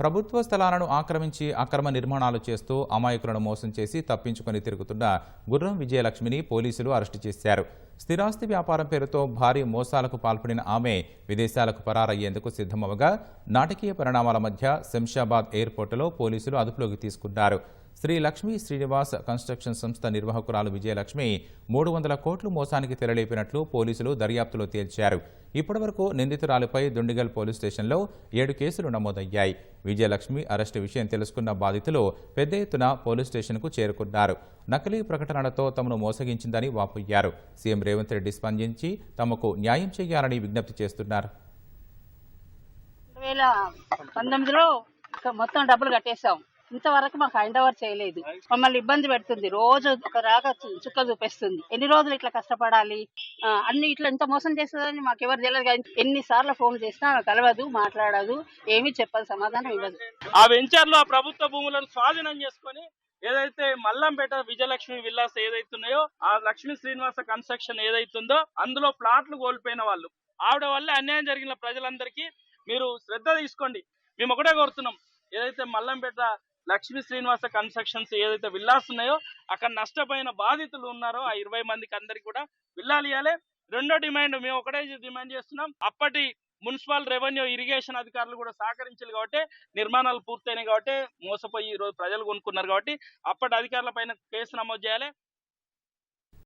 ప్రభుత్వ స్థలాలను ఆక్రమించి అక్రమ నిర్మాణాలు చేస్తూ అమాయకులను మోసం చేసి తప్పించుకొని తిరుగుతున్న గుర్రం విజయలక్ష్మిని పోలీసులు అరెస్టు చేశారు. స్థిరాస్తి వ్యాపారం పేరుతో భారీ మోసాలకు పాల్పడిన ఆమె విదేశాలకు పరారయ్యేందుకు సిద్ధమవగా నాటకీయ పరిణామాల మధ్య శంషాబాద్ ఎయిర్పోర్టులో పోలీసులు అదుపులోకి తీసుకున్నారు. శ్రీ లక్ష్మీ శ్రీనివాస్ కన్స్ట్రక్షన్ సంస్థ నిర్వాహకురాలు విజయలక్ష్మి మూడు వందల కోట్లు మోసానికి తెరలేపినట్లు పోలీసులు దర్యాప్తులో తేల్చారు. ఇప్పటివరకు నిందితురాలిపై దుండిగల్ పోలీస్ స్టేషన్లో ఏడు కేసులు నమోదయ్యాయి. విజయలక్ష్మి అరెస్టు విషయం తెలుసుకున్న బాధితులు పెద్ద ఎత్తున పోలీస్ స్టేషన్కు చేరుకున్నారు. నకిలీ ప్రకటనలతో తమను మోసగించిందని వాపోయారు. సీఎం రేవంత్ రెడ్డి స్పందించి తమకు న్యాయం చేయాలని విజ్ఞప్తి చేస్తున్నారు. పంతొమ్మిదిలో మొత్తం డబ్బులు కట్టేశాం. ఇంతవరకు మాకు హ్యాండ్ ఓవర్ చేయలేదు. మమ్మల్ని ఇబ్బంది పెడుతుంది. రోజు ఒక రాగా చుక్క చూపిస్తుంది. ఎన్ని రోజులు ఇట్లా కష్టపడాలి? అన్ని ఇట్లా ఇంత మోసం చేస్తుందని మాకు ఎవరు తెలియదు కానీ ఎన్ని సార్లు ఫోన్ చేసినా కలవదు మాట్లాడదు ఏమీ చెప్పదు సమాధానం ఇవ్వదు. ఆ వెంచర్లో ఆ ప్రభుత్వ భూములను స్వాధీనం చేసుకొని ఏదైతే మల్లంపేట విజయలక్ష్మి విల్లాస్ ఏదైతున్నాయో ఆ లక్ష్మీ శ్రీనివాస కన్స్ట్రక్షన్ ఏదైతుందో అందులో ప్లాట్లు కోల్పోయిన వాళ్ళు. ఆవిడ వల్ల అన్యాయం జరిగిన ప్రజలందరికీ మీరు శ్రద్ధ తీసుకోండి. మేము ఒకటే కోరుతున్నాం. ఏదైతే మల్లంపేట లక్ష్మీ శ్రీనివాస కన్స్ట్రక్షన్స్ ఏదైతే విల్లాస్ ఉన్నాయో అక్కడ నష్టపోయిన బాధితులు ఉన్నారో ఆ ఇరవై మందికి అందరికి కూడా విల్లాలు ఇవ్వాలి రెండో డిమాండ్ మేము ఒకటే డిమాండ్ చేస్తున్నాం. అప్పటి మున్సిపల్ రెవెన్యూ ఇరిగేషన్ అధికారులు కూడా సహకరించారు కాబట్టి నిర్మాణాలు పూర్తయినాయి కాబట్టి మోసపోయి ఈరోజు రోజు ప్రజలు కొనుక్కున్నారు కాబట్టి అప్పటి అధికారుల పైన కేసు నమోదు చేయాలి.